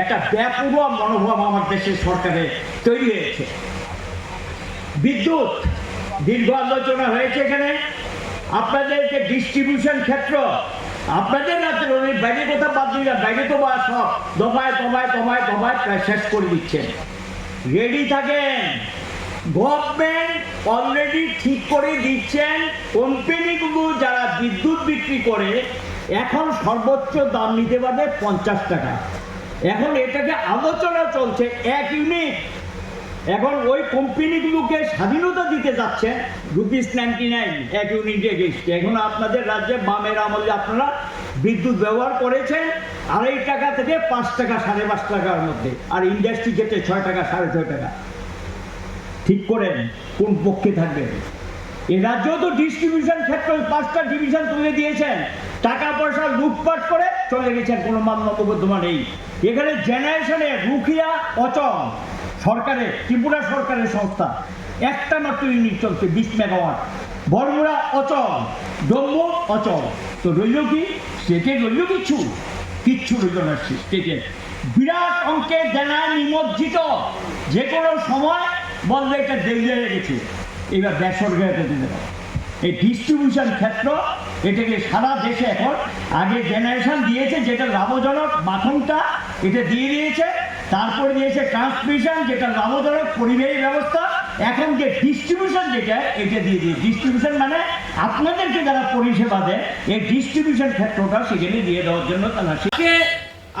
একটা ব্যাপক মনোভাব আমার দেশের সরকারে তৈরি হয়েছে। বিদ্যুৎ দীর্ঘ আলোচনা হয়েছে এখানে। আপনাদের যে ডিস্ট্রিবিউশন ক্ষেত্র, আপনাদের রাজ্যের অনেক বাইরে কথা বাদ দিলে বাইরে তো বা সব দফায় দফায় দফায় দফায় প্রায় শেষ করে দিচ্ছেন। রেডি থাকেন। গভর্নমেন্ট অলরেডি ঠিক করে দিচ্ছেন। কোম্পানিগুলো যারা বিদ্যুৎ বিক্রি করে, এখন সর্বোচ্চ দাম নিতে পারবে পঞ্চাশ টাকা। এখন এটাকে আলোচনা চলছে, এক ইউনিট এখন ওই কোম্পানিগুলোকে স্বাধীনতা দিতে যাচ্ছে রুপিস নাইনটি নাইন এক ইউনিটে গেছে এখন আপনাদের রাজ্যে বামের আমলে আপনারা বিদ্যুৎ ব্যবহার করেছেন, আড়াই টাকা থেকে পাঁচ টাকা, সাড়ে পাঁচ টাকার মধ্যে। আর ইন্ডাস্ট্রি যেতে ছয় টাকা, সাড়ে ছয় টাকা। ঠিক করেন কোন পক্ষে থাকবেন? এ রাজ্য তো ডিস্ট্রিবিউশন ক্ষেত্রে পাঁচটা ডিভিশন তুলে দিয়েছেন। টাকা পয়সা লুটপাট করে চলে গেছেন, কোনো মানববদ্ধমা নেই। এখানে জেনারেশনে রুখিয়া অচল। সরকারের ত্রিপুরা সরকারের সংস্থা। একটা মাত্র ইউনিট চলছে, বিশ মেগাওয়াট বড়মুড়া অচল ডম্বু অচল। তো রইল কি? স্টেটে রইল? কিচ্ছু। কিচ্ছু রইল না স্টেটে বিরাট অঙ্কে দেনায় নিমজ্জিত। যে কোনো সময় বললে এটা দেরিয়ে গেছে এবার বেসরকারিতে দিতে এই ডিস্ট্রিবিউশন ক্ষেত্র এটাকে সারা দেশে এখন আগে জেনারেশন দিয়েছে যেটা লাভজনক মাথনটা এটা দিয়ে দিয়েছে, তারপরে দিয়েছে ট্রান্সমিশন যেটা লাভজনক পরিবাহী ব্যবস্থা, এখন যে ডিস্ট্রিবিউশন যেটা, এটা দিয়ে দিয়ে ডিস্ট্রিবিউশন মানে আপনাদেরকে যারা পরিষেবা দেয়, এই ডিস্ট্রিবিউশন ক্ষেত্রটা সেখানে দিয়ে দেওয়ার জন্য তারা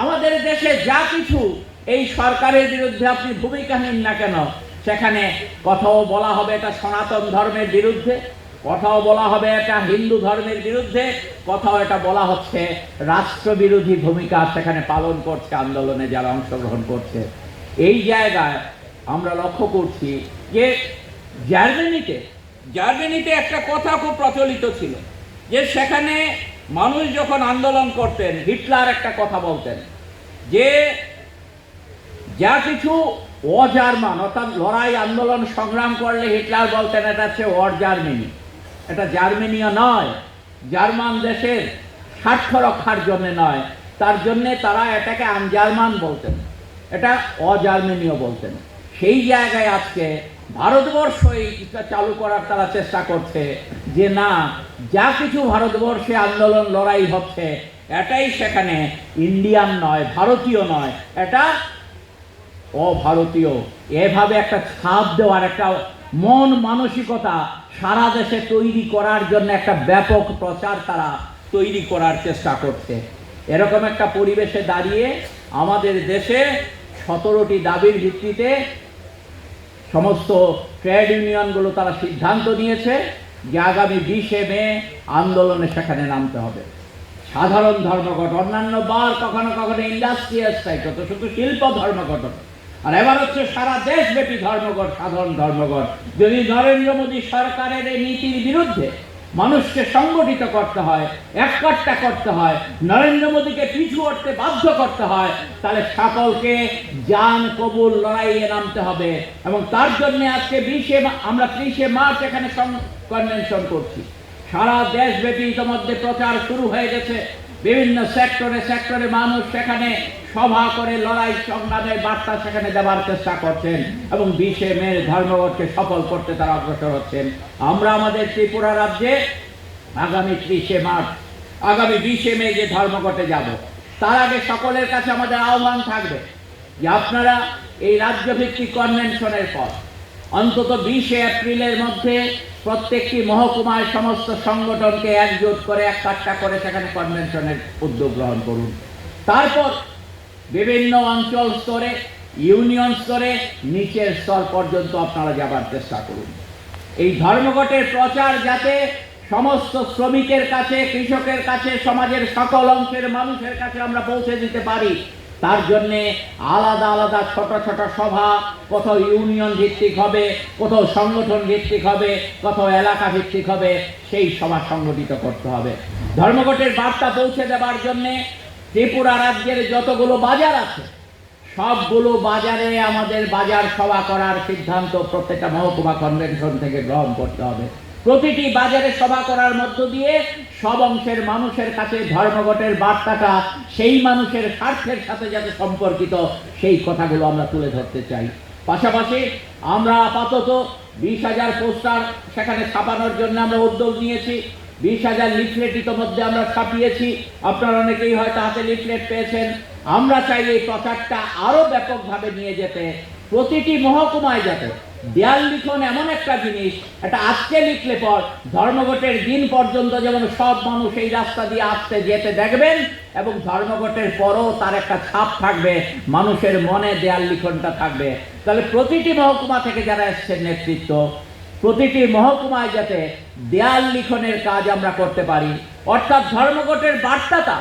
আমাদের দেশে যা কিছু এই সরকারের বিরুদ্ধে আপনি ভূমিকা নিন না কেন, সেখানে কথাও বলা হবে এটা সনাতন ধর্মের বিরুদ্ধে। কথাও বলা হবে এটা হিন্দু ধর্মের বিরুদ্ধে, কথাও এটা বলা হচ্ছে, রাষ্ট্রবিরোধী ভূমিকা সেখানে পালন করছে, আন্দোলনে যারা অংশগ্রহণ করছে। এই জায়গায় আমরা লক্ষ্য করছি যে জার্মানিতে জার্মানিতে একটা কথা খুব প্রচলিত ছিল, যে সেখানে মানুষ যখন আন্দোলন করতেন, হিটলার একটা কথা বলতেন, যে যা কিছু অজার্মান, অর্থাৎ লড়াই, আন্দোলন, সংগ্রাম করলে হিটলার বলতেন, এটা হচ্ছে অর জার্মানি এটা জার্মানিও নয়, জার্মান দেশের স্বার্থ রক্ষার জন্য নয়, তার জন্যে তারা এটাকে আনজার্মান বলতেন, এটা অজার্মেনীয় বলতেন। সেই জায়গায় আজকে ভারতবর্ষ এইটা চালু করার তারা চেষ্টা করছে যে না, যা কিছু ভারতবর্ষে আন্দোলন লড়াই হচ্ছে, এটাই সেখানে ইন্ডিয়ান নয়, ভারতীয় নয়, এটা অভারতীয়। এভাবে একটা ছাপ দেওয়ার একটা মন মানসিকতা সারা দেশে তৈরি করার জন্য একটা ব্যাপক প্রচার তারা তৈরি করার চেষ্টা করছে এরকম একটা পরিবেশে দাঁড়িয়ে আমাদের দেশে সতেরোটি দাবির ভিত্তিতে সমস্ত ট্রেড ইউনিয়নগুলো তারা সিদ্ধান্ত নিয়েছে যে আগামী বিশে মে আন্দোলনে সেখানে নামতে হবে সাধারণ ধর্মঘট, অন্যান্য বার কখনো কখনো ইন্ডাস্ট্রিয়াল স্ট্রাইক হতো শুধু শিল্প ধর্মঘট। আর এবার হচ্ছে সারা দেশব্যাপী ধর্মঘট, সাধারণ ধর্মঘট। যদি নরেন্দ্র মোদী সরকারের এই নীতির বিরুদ্ধে মানুষকে সংগঠিত করতে হয়, এককাট্টা করতে হয়, নরেন্দ্র মোদীকে পিছু হটতে বাধ্য করতে হয়, তাহলে সকলকে জান কবুল, লড়াইয়ে নামতে হবে। এবং তার জন্য আজকে বিশে আমরা ত্রিশে মার্চ এখানে কনভেনশন করছি। সারা দেশব্যাপী ইতিমধ্যে প্রচার শুরু হয়ে গেছে। বিভিন্ন সেক্টরে সেক্টরে মানুষ সেখানে সভা করে, লড়াই সংগ্রামের বার্তা সেখানে দেওয়ার চেষ্টা করছেন এবং বিশে মে ধর্মঘটকে সফল করতে তারা অগ্রসর হচ্ছেন। আমরা আমাদের ত্রিপুরা রাজ্যে আগামী ত্রিশে মার্চ, আগামী বিশে মে যে ধর্মঘটে যাব, তার আগে সকলের কাছে আমাদের আহ্বান থাকবে যে আপনারা এই রাজ্যভিত্তিক কনভেনশনের পর, অন্তত বিশে এপ্রিলের মধ্যে প্রত্যেকটি মহকুমায় সমস্ত সংগঠনকে একজোট করে এক কাট্টা করে সেখানে কনভেনশনের উদ্যোগ গ্রহণ করুন। তারপর বিভিন্ন অঞ্চল স্তরে, ইউনিয়ন স্তরে নিচের স্তর পর্যন্ত আপনারা যাবার চেষ্টা করুন। এই ধর্মঘটের প্রচার যাতে সমস্ত শ্রমিকের কাছে, কৃষকের কাছে, সমাজের সকল অংশের মানুষের কাছে আমরা পৌঁছে দিতে পারি তার জন্যে আলাদা আলাদা ছোট ছোট সভা, কোথাও ইউনিয়ন ভিত্তিক হবে, কোথাও সংগঠন ভিত্তিক হবে, কোথাও এলাকা ভিত্তিক হবে, সেই সভা সংগঠিত করতে হবে। ধর্মঘটের বার্তা পৌঁছে দেওয়ার জন্যে ত্রিপুরা রাজ্যের যতগুলো বাজার আছে, সবগুলো বাজারে আমাদের বাজার সভা করার সিদ্ধান্ত প্রত্যেকটা মহকুমা কনভেনশন থেকে গ্রহণ করতে হবে। প্রতিটি বাজারে সভা করার মধ্য দিয়ে সব অংশের মানুষের কাছে ধর্মঘটের বার্তাটা, সেই মানুষের স্বার্থের সাথে যাতে সম্পর্কিত, সেই কথাগুলো আমরা তুলে ধরতে চাই। পাশাপাশি আমরা আপাতত বিশ হাজার পোস্টার সেখানে ছাপানোর জন্য আমরা উদ্যোগ নিয়েছি। বিশ হাজার লিফলেট ইতোমধ্যে আমরা ছাপিয়েছি। আপনারা অনেকেই হয়তো হাতে লিফলেট পেয়েছেন। আমরা চাই এই প্রচারটা আরও ব্যাপকভাবে নিয়ে যেতে, প্রতিটি মহকুমায় যাতে দেয়াল লিখন এমন একটা জিনিস এটা আজকে লিখলে পর ধর্মঘটের দিন পর্যন্ত যেমন সব মানুষ এই রাস্তা দিয়ে আসতে যেতে দেখবেন, এবং ধর্মঘটের পরও তার একটা ছাপ থাকবে, মানুষের মনে দেয়াল লিখনটা থাকবে। তাহলে প্রতিটি মহকুমা থেকে যারা এসছেন নেতৃত্ব, প্রতিটি মহকুমায় যাতে দেয়াল লিখনের কাজ আমরা করতে পারি। অর্থাৎ ধর্মঘটের বার্তাটা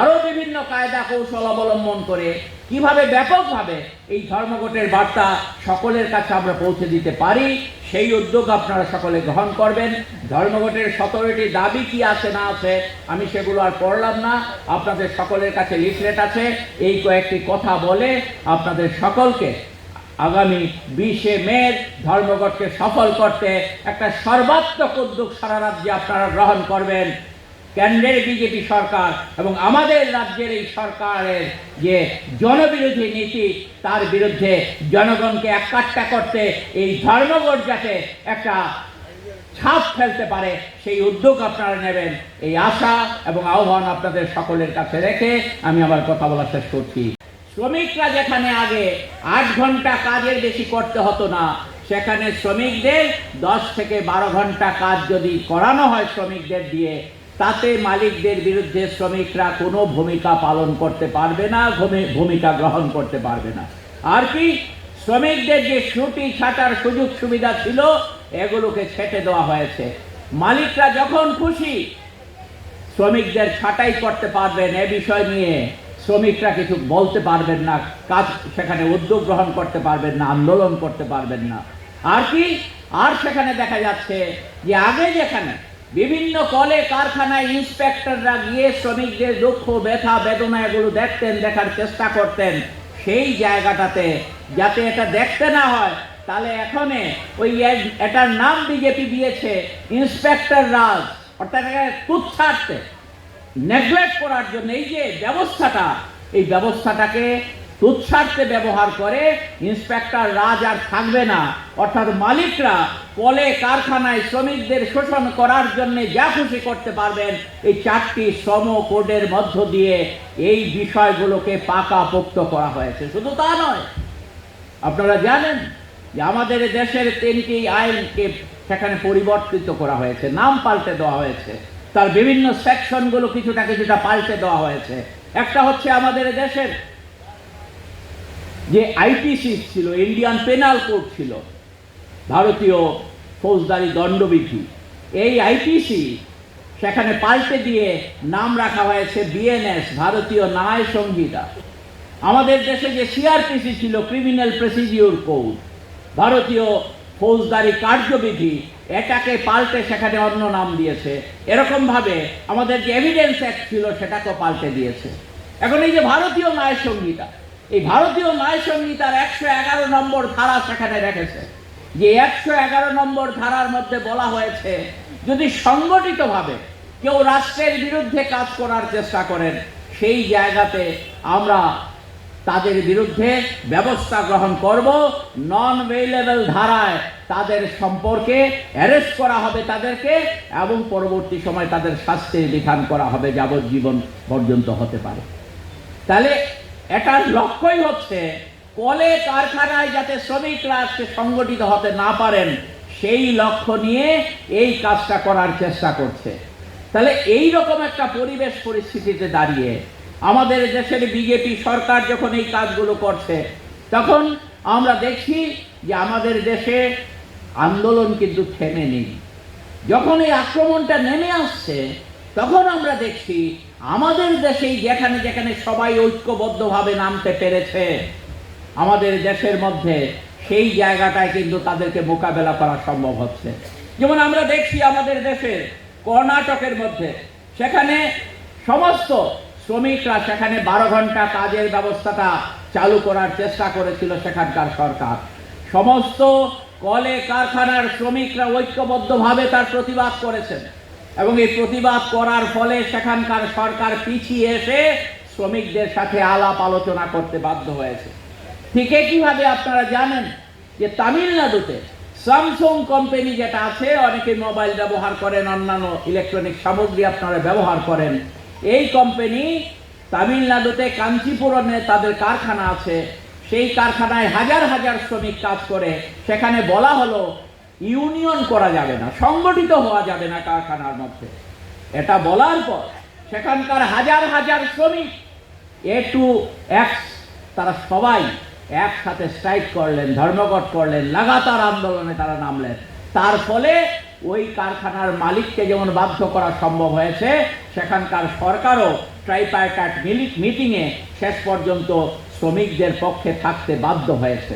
আরও বিভিন্ন কায়দা কৌশল অবলম্বন করে কীভাবে ব্যাপকভাবে এই ধর্মঘটের বার্তা সকলের কাছে আমরা পৌঁছে দিতে পারি, সেই উদ্যোগ আপনারা সকলে গ্রহণ করবেন। ধর্মঘটের সতেরোটি দাবি কি আছে, না আছে, আমি সেগুলো আর পড়লাম না। আপনাদের সকলের কাছে লিফলেট আছে। এই কয়েকটি কথা বলে আপনাদের সকলকে আগামী বিশে মে ধর্মঘটকে সফল করতে একটা সর্বাত্মক উদ্যোগ সারা রাজ্যে আপনারা গ্রহণ করবেন। কেন্দ্রের বিজেপি সরকার এবং আমাদের রাজ্যের এই সরকারের যে জনবিরোধী নীতি, তার বিরুদ্ধে জনগণকে একাট্টা করতে এই ধর্মঘট যাতে একটা ছাপ ফেলতে পারে, সেই উদ্যোগ আপনারা নেবেন। এই আশা এবং আহ্বান আপনাদের সকলের কাছে রেখে আমি আমার কথা বলা শেষ করছি। শ্রমিকরা যেখানে আগে আট ঘণ্টা কাজের বেশি করতে হতো না, সেখানে শ্রমিকদের দশ থেকে বারো ঘণ্টা কাজ যদি করানো হয় শ্রমিকদের দিয়ে তাতে মালিকদের বিরুদ্ধে শ্রমিকরা কোনো ভূমিকা পালন করতে পারবে না, ভূমি- ভূমিকা গ্রহণ করতে পারবে না। আর কি? শ্রমিকদের যে ছুটি ছাটার সুযোগ সুবিধা ছিল, এগুলোকে ছেটে দেওয়া হয়েছে। মালিকরা যখন খুশি, শ্রমিকদের ছাঁটাই করতে পারবেন এ বিষয় নিয়ে। শ্রমিকরা কিছু বলতে পারবেন না, কাজ সেখানে উদ্যোগ গ্রহণ করতে পারবেন না, আন্দোলন করতে পারবেন না। আর কি? আর সেখানে দেখা যাচ্ছে যে আগে যেখানে বিভিন্ন কলে কারখানায় ইন্সপেক্টররা গিয়ে শ্রমিকদের দুঃখ, ব্যথা, বেদনা এগুলো দেখতেন, দেখার চেষ্টা করতেন। সেই জায়গাটাতে যাতে এটা দেখতে না হয়, তাহলে এখনে ওই এটার নাম বিজেপি দিয়েছে, ইন্সপেক্টর রাজ। অর্থাৎ তুচ্ছাড়তে নেগলেক্ট করার জন্য এই যে ব্যবস্থাটা, এই ব্যবস্থাটাকে তুচ্ছার্থে ব্যবহার করে, ইন্সপেক্টর রাজ আর থাকবে না। অর্থাৎ মালিকরা কলে কারখানায় শ্রমিকদের শোষণ করার জন্য যা খুশি করতে পারবেন, এই চারটি শ্রম কোডের মধ্য দিয়ে এই বিষয়গুলোকে পাকা পোক্ত করা হয়েছে। শুধু তা নয়, আপনারা জানেন যে আমাদের দেশের তিনটি আইনকে সেখানে পরিবর্তিত করা হয়েছে, নাম পাল্টে দেওয়া হয়েছে। তার বিভিন্ন সেকশনগুলো কিছুটা কিছুটা পাল্টে দেওয়া হয়েছে। একটা হচ্ছে আমাদের দেশের যে আইপিসি ছিল ইন্ডিয়ান পেনাল কোড ছিল, ভারতীয় ফৌজদারি দণ্ডবিধি। এই আইপিসি সেখানে পাল্টে দিয়ে নাম রাখা হয়েছে বিএনএস ভারতীয় ন্যায় সংহিতা। আমাদের দেশে যে সিআরপিসি ছিল ক্রিমিনাল প্রসিডিউর কোড ভারতীয় ফৌজদারি কার্যবিধি, এটাকে পাল্টে সেখানে অন্য নাম দিয়েছে। এরকম ভাবে আমাদের যে এভিডেন্স অ্যাক্ট ছিল, সেটাকেও পাল্টে দিয়েছে। এখন এই যে ভারতীয় ন্যায় সংহিতা এই ভারতীয় ন্যায় সংহিতার একশো এগারো নম্বর ধারা সেখানে রেখেছে। যে একশো এগারো নম্বর ধারার মধ্যে বলা হয়েছে, যদি সংগঠিতভাবে কেউ রাষ্ট্রের বিরুদ্ধে কাজ করার চেষ্টা করেন, সেই জায়গাতে আমরা তাদের বিরুদ্ধে ব্যবস্থা গ্রহণ করব। নন ভেইলেবল ধারায় তাদের সম্পর্কে অ্যারেস্ট করা হবে তাদেরকে এবং পরবর্তী সময় তাদের শাস্তির বিধান করা হবে, যাবজ্জীবন পর্যন্ত হতে পারে। তাহলে এটার লক্ষ্যই হচ্ছে কলে কারখানায় যাতে শ্রমিকরা আজকে সংগঠিত হতে না পারেন, সেই লক্ষ্য নিয়ে এই কাজটা করার চেষ্টা করছে। তাহলে এই রকম একটা পরিবেশ পরিস্থিতিতে দাঁড়িয়ে আমাদের দেশের বিজেপি সরকার যখন এই কাজগুলো করছে, তখন আমরা দেখছি যে আমাদের দেশে আন্দোলন কিন্তু থেমে নেই। যখন এই আক্রমণটা নেমে আসছে, তখন আমরা দেখছি আমাদের দেশেই যেখানে যেখানে সবাই ঐক্যবদ্ধভাবে নামতে পেরেছে, আমাদের দেশের মধ্যে সেই জায়গাটায় কিন্তু তাদেরকে মোকাবেলা করা সম্ভব হচ্ছে। যেমন আমরা দেখছি আমাদের দেশের কর্ণাটকের মধ্যে, সেখানে সমস্ত শ্রমিকরা সেখানে বারো ঘণ্টা কাজের ব্যবস্থাটা চালু করার চেষ্টা করেছিল সেখানকার সরকার। সমস্ত কলে কারখানার শ্রমিকরা ঐক্যবদ্ধভাবে তার প্রতিবাদ করেছেন। এবং এই প্রতিবাদ করার ফলে সেখানকার সরকার পিছিয়ে এসে শ্রমিকদের সাথে আলাপ আলোচনা করতে বাধ্য হয়েছে। ঠিক কীভাবে আপনারা জানেন যে তামিলনাড়ুতে স্যামসুং কোম্পানি যেটা আছে, অনেকে মোবাইল ব্যবহার করেন, অন্যান্য ইলেকট্রনিক সামগ্রী আপনারা ব্যবহার করেন। এই কোম্পানি তামিলনাড়ুতে কাঞ্চিপুরমে তাদের কারখানা আছে। সেই কারখানায় হাজার হাজার শ্রমিক কাজ করে। সেখানে বলা হলো ইউনিয়ন করা যাবে না, সংগঠিত হওয়া যাবে না কারখানার মধ্যে। এটা বলার পর সেখানকার হাজার হাজার শ্রমিক এ টু এক্স তারা সবাই একসাথে স্ট্রাইক করলেন, ধর্মঘট করলেন, লাগাতার আন্দোলনে তারা নামলেন। তার ফলে ওই কারখানার মালিককে যেমন বাধ্য করা সম্ভব হয়েছে, সেখানকার সরকারও ট্রাইপার্টাট মিটিংয়ে শেষ পর্যন্ত শ্রমিকদের পক্ষে থাকতে বাধ্য হয়েছে।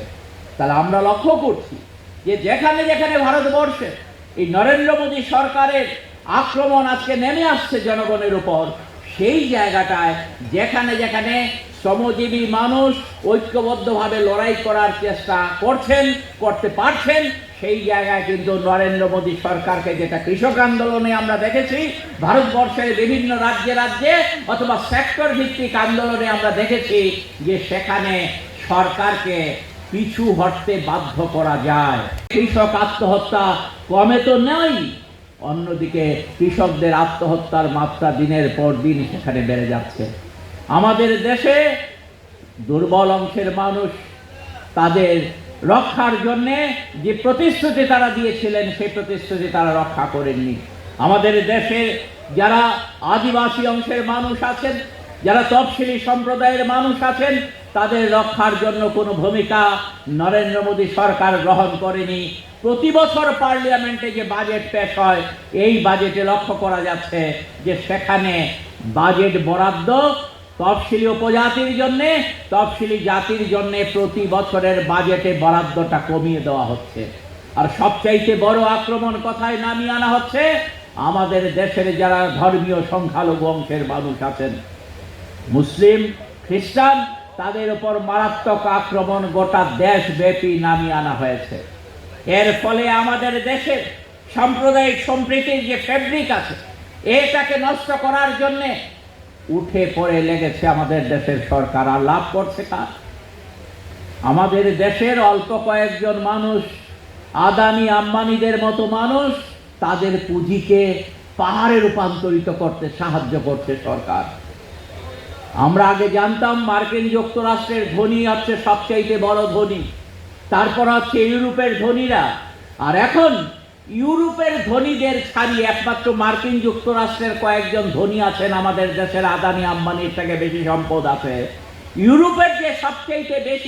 তাহলে আমরা লক্ষ্য করছি যে যেখানে যেখানে ভারতবর্ষে এই নরেন্দ্র মোদী সরকারের আক্রমণ আজকে নেমে আসছে জনগণের উপর, সেই জায়গাটায় যেখানে যেখানে শ্রমজীবী মানুষ ঐক্যবদ্ধভাবে লড়াই করার চেষ্টা করছেন, করতে পারছেন, সেই জায়গায় কিন্তু নরেন্দ্র মোদী সরকারকে যেটা কৃষক আন্দোলনে আমরা দেখেছি, ভারতবর্ষের বিভিন্ন রাজ্যে রাজ্যে অথবা সেক্টর ভিত্তিক আন্দোলনে আমরা দেখেছি যে সেখানে সরকারকে পিছু হটতে বাধ্য করা যায়। কৃষক আত্মহত্যা কমে তো নেই। অন্যদিকে কৃষকদের আত্মহত্যার মাত্রা দিনের পর দিন সেখানে বেড়ে যাচ্ছে। আমাদের দেশে দুর্বল অংশের মানুষ তাদের রক্ষার জন্যে যে প্রতিশ্রুতি তারা দিয়েছিলেন, সেই প্রতিশ্রুতি তারা রক্ষা করেননি। আমাদের দেশে যারা আদিবাসী অংশের মানুষ আছেন যারা তফসিলি সম্প্রদায়ের মানুষ আছেন, তাদের রক্ষার জন্য কোনো ভূমিকা নরেন্দ্র মোদী সরকার গ্রহণ করেনি। প্রতি বছর পার্লামেন্টে যে বাজেট পেশ হয়, এই বাজেটে লক্ষ্য করা যাচ্ছে যে সেখানে বাজেট বরাদ্দ তফসিলি উপজাতির জন্য, তফসিলি জাতির জন্য প্রতি বছরের বাজেটে বরাদ্দটা কমিয়ে দেওয়া হচ্ছে। আর সবচাইতে বড় আক্রমণ কথায় নামিয়ে আনা হচ্ছে, আমাদের দেশের যারা ধর্মীয় সংখ্যালঘু অংশের মানুষ আছেন মুসলিম, খ্রিস্টান, তাদের উপর মারাত্মক আক্রমণ গোটা দেশব্যাপী নামিয়ে আনা হয়েছে। এর ফলে আমাদের দেশের সাম্প্রদায়িক সম্প্রীতির যে ফেব্রিক আছে, এটাকে নষ্ট করার জন্যে উঠে পড়ে লেগেছে আমাদের দেশের সরকার। আর লাভ করছে কার? আমাদের দেশের অল্প কয়েকজন মানুষ, আদানি আম্বানিদের মতো মানুষ, তাদের পুঁজিকে পাহাড়ে রূপান্তরিত করতে সাহায্য করছে সরকার। আমরা আগে জানতাম মার্কিন যুক্তরাষ্ট্রের ধনী হচ্ছে সবচাইতে বড় ধনী। তারপর হচ্ছে ইউরোপের ধনীরা। আর এখন ইউরোপের ধনীদের ছাড়ি একমাত্র মার্কিন যুক্তরাষ্ট্রের কয়েকজন ধনী আছেন আমাদের দেশের আদানি আম্বানির থেকে বেশি সম্পদ আছে। ইউরোপের যে সবচেয়ে বেশি